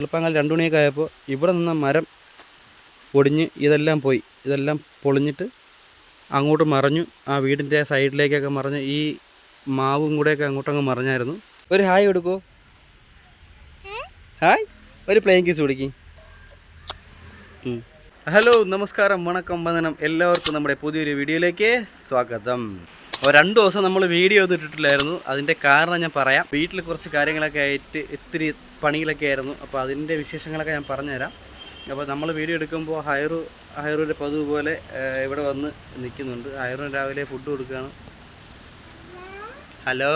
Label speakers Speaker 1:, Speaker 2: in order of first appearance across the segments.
Speaker 1: വെളുപ്പാങ്കാലം രണ്ടു മണിയൊക്കെ ആയപ്പോൾ ഇവിടെ നിന്ന മരം ഒടിഞ്ഞ് ഇതെല്ലാം പോയി. ഇതെല്ലാം പൊളിഞ്ഞിട്ട് അങ്ങോട്ട് മറിഞ്ഞു. ആ വീടിന്റെ സൈഡിലേക്കൊക്കെ മറിഞ്ഞ് ഈ മാവും കൂടെയൊക്കെ അങ്ങോട്ടങ്ങ് മറിഞ്ഞായിരുന്നു. ഒരു ഹായ് കൊടുക്കൂ. ഹായ്. ഒരു പ്ലെയിൻ കേസ് പിടിക്കും ഹലോ നമസ്കാരം വണക്കം വന്ദനം. എല്ലാവർക്കും നമ്മുടെ പുതിയൊരു വീഡിയോയിലേക്ക് സ്വാഗതം. അപ്പോൾ രണ്ട് ദിവസം നമ്മൾ വീഡിയോ ഇട്ടിട്ടില്ലായിരുന്നു. അതിന്റെ കാരണം ഞാൻ പറയാം. വീട്ടിൽ കുറച്ച് കാര്യങ്ങളൊക്കെ ആയിട്ട് ഇത്തിരി പണികളൊക്കെ ആയിരുന്നു. അപ്പോൾ അതിന്റെ വിശേഷങ്ങളൊക്കെ ഞാൻ പറഞ്ഞുതരാം. അപ്പോൾ നമ്മൾ വീഡിയോ എടുക്കുമ്പോൾ ഹയറു ഹയറൂരെ പതിവ് പോലെ ഇവിടെ വന്ന് നിൽക്കുന്നുണ്ട്. ഹൈറുവിന് രാവിലെ ഫുഡ് കൊടുക്കുകയാണ്. ഹലോ?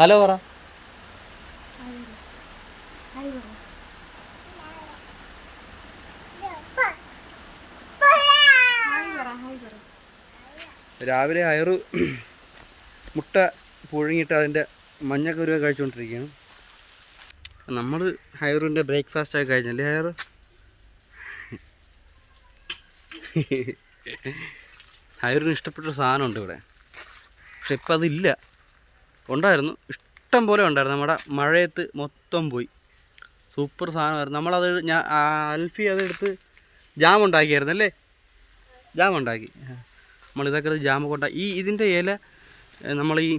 Speaker 1: ഹലോ പറ. രാവിലെ അയറ് മുട്ട പുഴുങ്ങിയിട്ട് അതിന്റെ മഞ്ഞക്കുരുവ കഴിച്ചുകൊണ്ടിരിക്കുകയാണ്. നമ്മൾ ഹയറിന്റെ ബ്രേക്ക്ഫാസ്റ്റ് ആയി കഴിഞ്ഞല്ലേ ഹയർ ഹയറിന് ഇഷ്ടപ്പെട്ട സാധനമുണ്ട് ഇവിടെ. പക്ഷെ ഇപ്പം അതില്ല. ഉണ്ടായിരുന്നു. ഇഷ്ടം പോലെ ഉണ്ടായിരുന്നു. നമ്മുടെ മഴയത്ത് മൊത്തം പോയി. സൂപ്പർ സാധനമായിരുന്നു. നമ്മളത് ഞാൻ അൽഫി അതെടുത്ത് ജാം ഉണ്ടാക്കിയായിരുന്നു അല്ലേ ജാം ഉണ്ടാക്കി. നമ്മൾ ഇതൊക്കെ ജാമ കൊണ്ട ഈ ഇതിന്റെ ഇല നമ്മൾ ഈ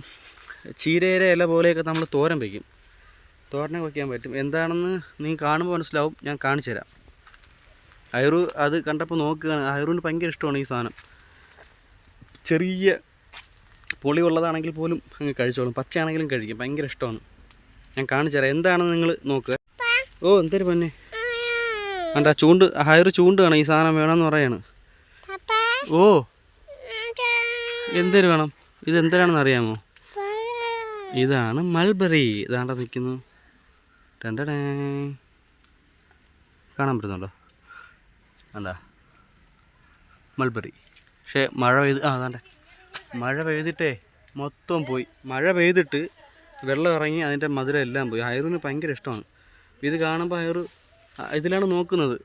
Speaker 1: ചീരയിലെ ഇല പോലെയൊക്കെ നമ്മൾ തോരൻ വയ്ക്കും തോരനെ വയ്ക്കാൻ പറ്റും. എന്താണെന്ന് നീ കാണുമ്പോൾ മനസ്സിലാവും. ഞാൻ കാണിച്ചു തരാം. അയറു അത് കണ്ടപ്പോൾ നോക്കുകയാണ്. അയറുവിന് ഭയങ്കര ഇഷ്ടമാണ് ഈ സാധനം. ചെറിയ പൊളി പുളിയുള്ളതാണെങ്കിൽ പോലും അങ്ങ് കഴിച്ചോളും. പച്ചയാണെങ്കിലും കഴിക്കും. ഭയങ്കര ഇഷ്ടമാണ്. ഞാൻ കാണിച്ചു തരാം. എന്താണെന്ന് നിങ്ങൾ നോക്കുക ഓ എന്തൊരു പൊന്നെ? കണ്ടാ ചൂണ്ട് ഹയർ ചൂണ്ടാണ് ഈ സാധനം വേണമെന്ന് പറയാണ്. ഓ. എന്തേര് വേണം? ഇത് എന്തരാണെന്ന് അറിയാമോ? ഇതാണ് മൾബറി. ഇതാണ്ട നിൽക്കുന്നു? രണ്ടടേ കാണാൻ പറ്റുന്നുണ്ടോ? എന്താ മൾബറി. പക്ഷേ മഴ പെയ്ത് ആ അതാണ്ടെ. മഴ പെയ്തിട്ടേ മൊത്തം പോയി. മഴ പെയ്തിട്ട് വെള്ളം ഇറങ്ങി അതിന്റെ മധുരം എല്ലാം പോയി. ഹയറിന് ഭയങ്കര ഇഷ്ടമാണ്. ഇത് കാണുമ്പോൾ ഹയറ് ആ, ഇതിലാണ് നോക്കുന്നത്.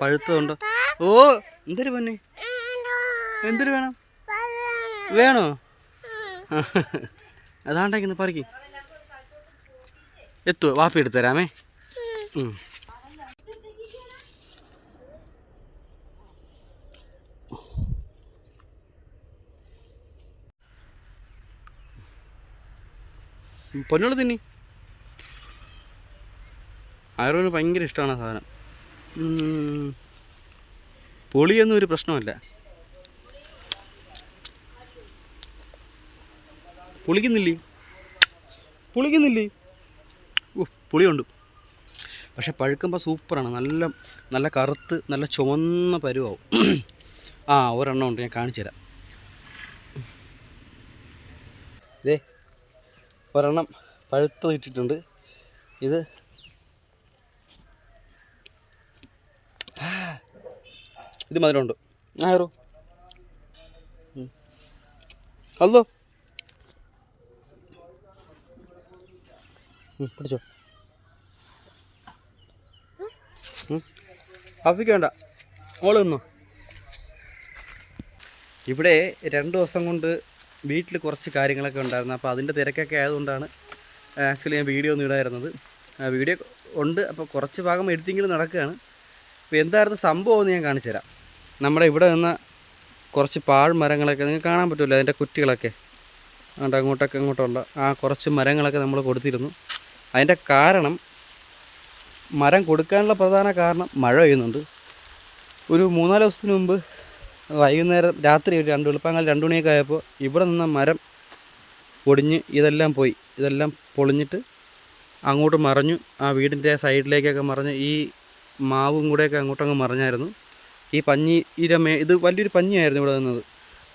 Speaker 1: പഴുത്തതുണ്ടോ? ഓ എന്തൊരു പൊന്നെ? എന്തൊരു വേണം? വേണോ? അതാണ്ടാക്കുന്നു പറിക്ക്. എത്തുവോ വാപ്പി എടുത്തു തരാമേ. പൊന്നോട് തിന്നി. ആരോന് ഭയങ്കര ഇഷ്ടമാണ് സാധനം. പുളിയൊന്നും ഒരു പ്രശ്നമല്ല പുളിക്കുന്നില്ലേ? പുളിക്കുന്നില്ലേ? ഓ പുളിയുണ്ട്. പക്ഷേ പഴുക്കുമ്പോൾ സൂപ്പറാണ്. നല്ല നല്ല കറുത്ത് നല്ല ചുവന്ന പരുവാവും. ആ ഒരെണ്ണം ഉണ്ട് ഞാൻ കാണിച്ചു തരാം. ഇതേ ഒരെണ്ണം പഴുത്തത് ഇട്ടിട്ടുണ്ട്. ഇത് ഇത് മധുരമുണ്ട്. ആയിരോ അല്ലോ. പിടിച്ചോ. അഫിക്ക് വേണ്ട ഓൾ നിന്നോ ഇവിടെ രണ്ട് ദിവസം കൊണ്ട് വീട്ടിൽ കുറച്ച് കാര്യങ്ങളൊക്കെ ഉണ്ടായിരുന്നു. അപ്പോൾ അതിന്റെ തിരക്കൊക്കെ ആയതുകൊണ്ടാണ് ആക്ച്വലി ഞാൻ വീഡിയോ ഒന്നും ഇടായിരുന്നത് ആ, വീഡിയോ ഉണ്ട്. അപ്പോൾ കുറച്ച് ഭാഗം എഡിറ്റിങ്ങിൽ നടക്കുകയാണ്. അപ്പോൾ എന്തായിരുന്നു സംഭവം എന്ന് ഞാൻ കാണിച്ചു തരാം. നമ്മുടെ ഇവിടെ നിന്ന് കുറച്ച് പാഴ്മരങ്ങളൊക്കെ നിങ്ങൾക്ക് കാണാൻ പറ്റുമല്ലോ അതിന്റെ കുറ്റികളൊക്കെ. അതുകൊണ്ട് അങ്ങോട്ടൊക്കെ ഇങ്ങോട്ടുള്ള ആ കുറച്ച് മരങ്ങളൊക്കെ നമ്മൾ കൊടുത്തിരുന്നു. അതിന്റെ കാരണം മരം കൊടുക്കാനുള്ള പ്രധാന കാരണം മഴ പെയ്യുന്നുണ്ട്. ഒരു മൂന്നാൽ ദിവസത്തിന് മുമ്പ് വൈകുന്നേരം രാത്രി ഒരു രണ്ട് വെളുപ്പാങ്കാലം രണ്ട് മണിയൊക്കെ ആയപ്പോൾ ഇവിടെ നിന്ന മരം ഒടിഞ്ഞ് ഇതെല്ലാം പോയി. ഇതെല്ലാം പൊളിഞ്ഞിട്ട് അങ്ങോട്ട് മറിഞ്ഞു. ആ വീടിന്റെ സൈഡിലേക്കൊക്കെ മറിഞ്ഞ് ഈ മാവും കൂടെയൊക്കെ അങ്ങോട്ടങ്ങ് മറിഞ്ഞായിരുന്നു. ഈ പഞ്ഞി ഇരമേ ഇത് വലിയൊരു പഞ്ഞിയായിരുന്നു ഇവിടെ നിന്നത്.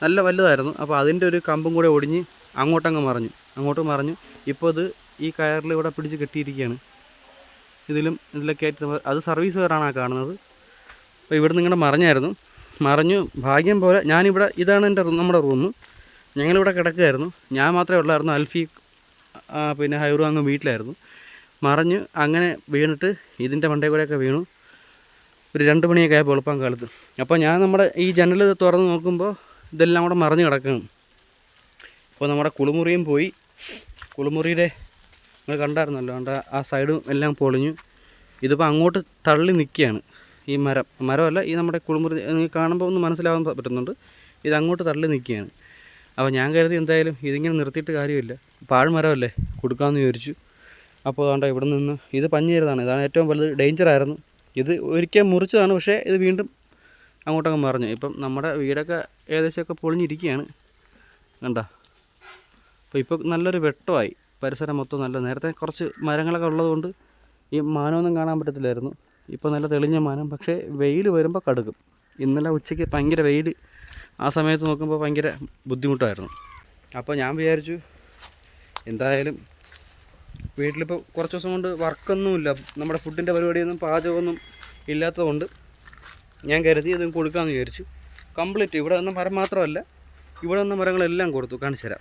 Speaker 1: നല്ല വലുതായിരുന്നു. അപ്പോൾ അതിന്റെ ഒരു കമ്പും കൂടെ ഒടിഞ്ഞ് അങ്ങോട്ടങ്ങ് മറിഞ്ഞു. അങ്ങോട്ട് മറിഞ്ഞു. ഇപ്പോൾ ഇത് ഈ കയറിൽ ഇവിടെ പിടിച്ച് കെട്ടിയിരിക്കുകയാണ്. ഇതിലും ഇതിലൊക്കെ ആയിട്ട് അത് സർവീസ് ആ കാണുന്നത്. അപ്പോൾ ഇവിടെ നിന്ന് ഇങ്ങനെ മറിഞ്ഞായിരുന്നു. മറിഞ്ഞു ഭാഗ്യം പോലെ ഞാനിവിടെ ഇതാണ് എന്റെ നമ്മുടെ റൂം. ഞങ്ങളിവിടെ കിടക്കുകയായിരുന്നു. ഞാൻ മാത്രമേ ഉള്ളായിരുന്നു. അൽഫി പിന്നെ ഹൈറു അങ്ങ് വീട്ടിലായിരുന്നു. മറിഞ്ഞ് അങ്ങനെ വീണിട്ട് ഇതിന്റെ മണ്ടേ കൂടെയൊക്കെ വീണു. ഒരു രണ്ട് മണിയൊക്കെ ആയപ്പോൾ എളുപ്പം കാലത്ത് അപ്പോൾ ഞാൻ നമ്മുടെ ഈ ജനൽ തുറന്ന് നോക്കുമ്പോൾ ഇതെല്ലാം കൂടെ മറിഞ്ഞ് കിടക്കണം അപ്പോൾ നമ്മുടെ കുളിമുറിയും പോയി. കുളിമുറിയുടെ നിങ്ങൾ കണ്ടായിരുന്നല്ലോ കണ്ട ആ സൈഡും എല്ലാം പൊളിഞ്ഞു. ഇതിപ്പോൾ അങ്ങോട്ട് തള്ളി നിൽക്കുകയാണ് ഈ മരം. മരമല്ല ഈ നമ്മുടെ കുളിമുറി കാണുമ്പോൾ ഒന്ന് മനസ്സിലാവാൻ പറ്റുന്നുണ്ട്. ഇത് അങ്ങോട്ട് തള്ളി നിൽക്കുകയാണ് അപ്പോൾ ഞാൻ കരുതി എന്തായാലും ഇതിങ്ങനെ നിർത്തിയിട്ട് കാര്യമില്ല. പാഴ്മരമല്ലേ കൊടുക്കാമെന്ന് വിചാരിച്ചു. അപ്പോൾ അതുകൊണ്ട് ഇവിടെ നിന്ന് ഇത് പഞ്ഞേരുതാണ് ഇതാണ് ഏറ്റവും വലുത് ഡേഞ്ചറായിരുന്നു ഇത് ഒരിക്കൽ മുറിച്ചതാണ് പക്ഷേ ഇത് വീണ്ടും അങ്ങോട്ടങ്ങ് മറിഞ്ഞു. ഇപ്പം നമ്മുടെ വീടൊക്കെ ഏകദേശമൊക്കെ പൊളിഞ്ഞിരിക്കുകയാണ് കണ്ട? അപ്പോൾ ഇപ്പോൾ നല്ലൊരു വെട്ടമായി. പരിസരം മൊത്തം നല്ല നേരത്തെ കുറച്ച് മരങ്ങളൊക്കെ ഉള്ളതുകൊണ്ട് ഈ മാനമൊന്നും കാണാൻ പറ്റത്തില്ലായിരുന്നു. ഇപ്പോൾ നല്ല തെളിഞ്ഞ മാനം. പക്ഷേ വെയിൽ വരുമ്പോൾ കടുക്കും ഇന്നലെ ഉച്ചയ്ക്ക് ഭയങ്കര വെയിൽ. ആ സമയത്ത് നോക്കുമ്പോൾ ഭയങ്കര ബുദ്ധിമുട്ടായിരുന്നു. അപ്പോൾ ഞാൻ വിചാരിച്ചു എന്തായാലും വീട്ടിലിപ്പോൾ കുറച്ച് ദിവസം കൊണ്ട് വർക്കൊന്നുമില്ല. നമ്മുടെ ഫുഡിന്റെ പരിപാടിയൊന്നും പാചകമൊന്നും ഇല്ലാത്തതുകൊണ്ട് ഞാൻ കരുതി ഇതും കൊടുക്കാമെന്ന് വിചാരിച്ചു. കംപ്ലീറ്റ്. ഇവിടെ വന്ന മരം മാത്രമല്ല ഇവിടെ വന്ന മരങ്ങളെല്ലാം കൊടുത്തു. കാണിച്ചു തരാം.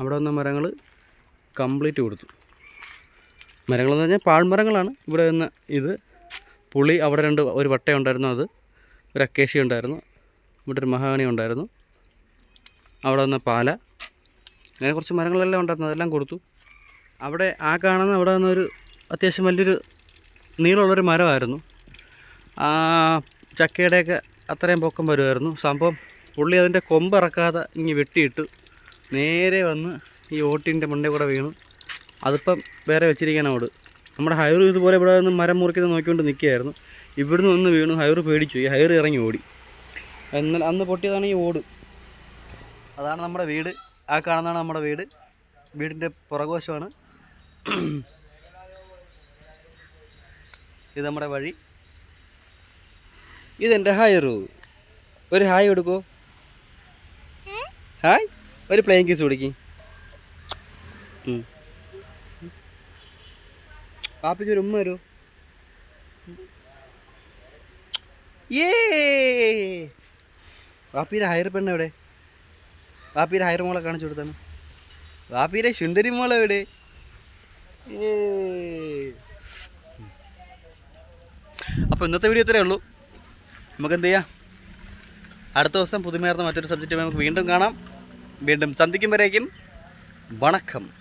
Speaker 1: അവിടെ വന്ന മരങ്ങൾ കംപ്ലീറ്റ് കൊടുത്തു. മരങ്ങളെന്ന് പറഞ്ഞാൽ പാഴ്മരങ്ങളാണ് ഇവിടെ നിന്ന് ഇത് പുളി അവിടെ രണ്ട് ഒരു വട്ട ഉണ്ടായിരുന്നു അത് ഒരു അക്കേഷ്യ ഉണ്ടായിരുന്നു ഇവിടെ ഒരു മഹാഗണി ഉണ്ടായിരുന്നു അവിടെ നിന്ന് പാല അങ്ങനെ കുറച്ച് മരങ്ങളെല്ലാം ഉണ്ടായിരുന്നു അതെല്ലാം കൊടുത്തു. അവിടെ ആ കാണുന്ന അവിടെ നിന്നൊരു അത്യാവശ്യം വലിയൊരു നീളമുള്ളൊരു മരമായിരുന്നു. ആ ചക്കയുടെയൊക്കെ അത്രയും പൊക്കം വരുമായിരുന്നു. സംഭവം പുള്ളി അതിന്റെ കൊമ്പ് ഇറക്കാതെ ഇങ്ങ് വെട്ടിയിട്ട് നേരെ വന്ന് ഈ ഓട്ടിന്റെ മണ്ടേ കൂടെ വീണു. അതിപ്പം വേറെ വെച്ചിരിക്കാൻ ഓട് നമ്മുടെ ഹയർ ഇതുപോലെ ഇവിടെ നിന്ന് മരം മുറിക്കുന്നത് നോക്കിക്കൊണ്ട് നിൽക്കുകയായിരുന്നു. ഇവിടുന്ന് ഒന്ന് വീണു. ഹയർ പേടിച്ചു. ഈ ഹയർ ഇറങ്ങി ഓടി. എന്നാൽ അന്ന് പൊട്ടിയതാണ് ഈ ഓട്. അതാണ് നമ്മുടെ വീട്. ആ കാണുന്നതാണ് നമ്മുടെ വീട്. വീടിന്റെ പുറകോശമാണ് ഇത് നമ്മുടെ വഴി. ഇതെന്റെ ഹയറു ഒരു ഹായ് കൊടുക്കോ. ഹായ്. ഒരു പ്ലെയിൻ കേസ് കൊടുക്കി. പാപ്പിക്ക് ഒരു ഉമ്മ വരൂ. ഏ! വാപ്പിയുടെ ഹയർ പെണ്ണ് എവിടെ? വാപ്പിയുടെ ഹയർ മോളെ കാണിച്ചു കൊടുത്താണ്. വാപ്പിയുടെ ശുണ്ടരി മോളെ എവിടെ? അപ്പോൾ ഇന്നത്തെ വീഡിയോ ഇത്രയേ ഉള്ളൂ. നമുക്ക് എന്ത് ചെയ്യാം? അടുത്ത ദിവസം പുതുമേർന്ന മറ്റൊരു സബ്ജക്റ്റ് നമുക്ക് വീണ്ടും കാണാം. വീണ്ടും സന്ധിക്കും വരേക്കും. വണക്കം.